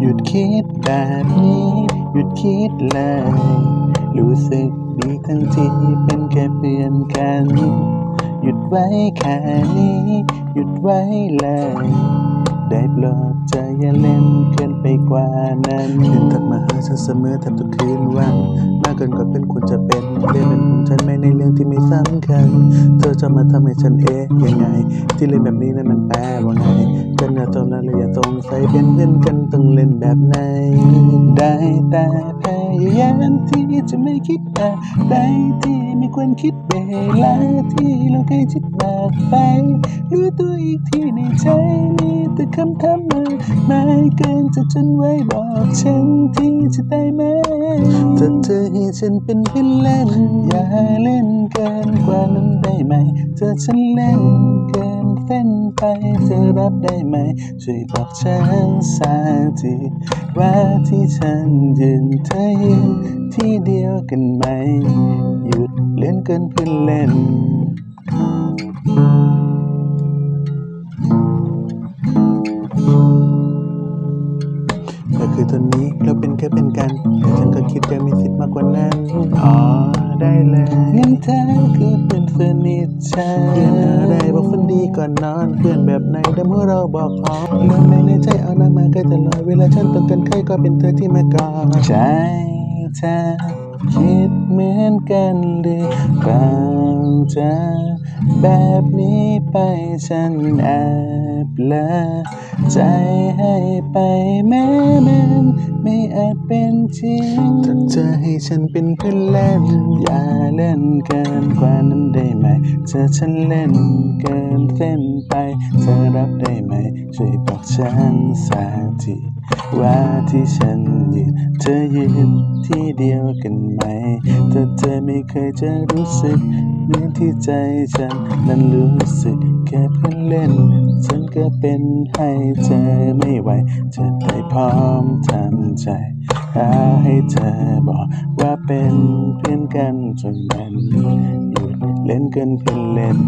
หยุดคิดแบบนี้ หยุดคิดเลย รู้สึกดีทั้งที่เป็นแค่เพื่อนกัน หยุดไว้แค่นี้ หยุดไว้เลย ได้โปรดใจอย่าเล่นเกินไปกว่านั้นเธอทักมาหาฉันเสมอแทบทุกคืนวันมากเกินกว่าเป็นควรจะเป็นเรื่อง ฉันไม่ในเรื่องที่ไม่สำคัญ เธอจะมาทำให้ฉันเอ๊ะยังไง ที่เล่นแบบนี้นั้นมันแปลว่าไงกันอย่าตรงนั้นเลยอย่าตรงใส่เป็นเพื่อนกันต้องเล่นแบบไหน ได้แต่พ ยายามที่จะไม่คิดอะไรที่ไม่ควรคิดเวลาที่เราเคยคิดมากไปรู้ตัวอีกทีในใจมีแต่คำถามมากมายเกินจะจนไว้บอกฉันที่จะได้ไหมถ้าเธอให้ฉันเป็นเพื่อนเล่น อย่าเล่นเกินกว่านั้นได้ไหมเธอฉันเล่นเกินเส้น ไปเธอรับได้ไหม ช่วยบอกฉันสักทีว่าที่ฉันยืนเธอยืนที่เดียวกันไหม หยุดเล่นเกินเพื่อนเล่นก็คือตอนนี้เราเป็นแค่เป็นกันแต่ฉันก็คิดจะมีสิทธิ์มากกว่านั้น อ๋อ ได้เลยงั้นเธอคือเพื่อนสนิทฉันเพื่อนอะไรบอกฝันดี ก่อนนอนเพื่อนแบบไหนเดี๋ยวเมื่อเราบอกพร้อมเมื่องในในใจเอานักมาใกล้ตลอดเวลาฉันต้องการใครก็เป็นเธอที่มากอดใจเธอคิดเหมือนกันหรือเปล่าจ แบบนี้ไปฉันแอบละใจให้ไปแม้มันไม่อาจเป็นจริงถ้าเธอให้ฉันเป็นเพื่อนเล่น อย่าเล่นเกินกว่านั้นได้ไหมเธอฉันเล่นเกินเส้นไป เธอรับได้ไหม ช่วยบอกฉันสักทีว่าที่ฉันยืนเธอยืนที่เดียวกันไหมถ้าเธอไม่เคยจะรู้สึก เหมือนที่ใจฉันนั้นรู้สึกแค่เพื่อนเล่น ฉันก็เป็นให้เธอไม่ไหวจะได้พร้อมทำใจหาให้เธอบอกว่าเป็นเพื่อนกันจนมันหยุดเล่นเกินเพื่อนเล่น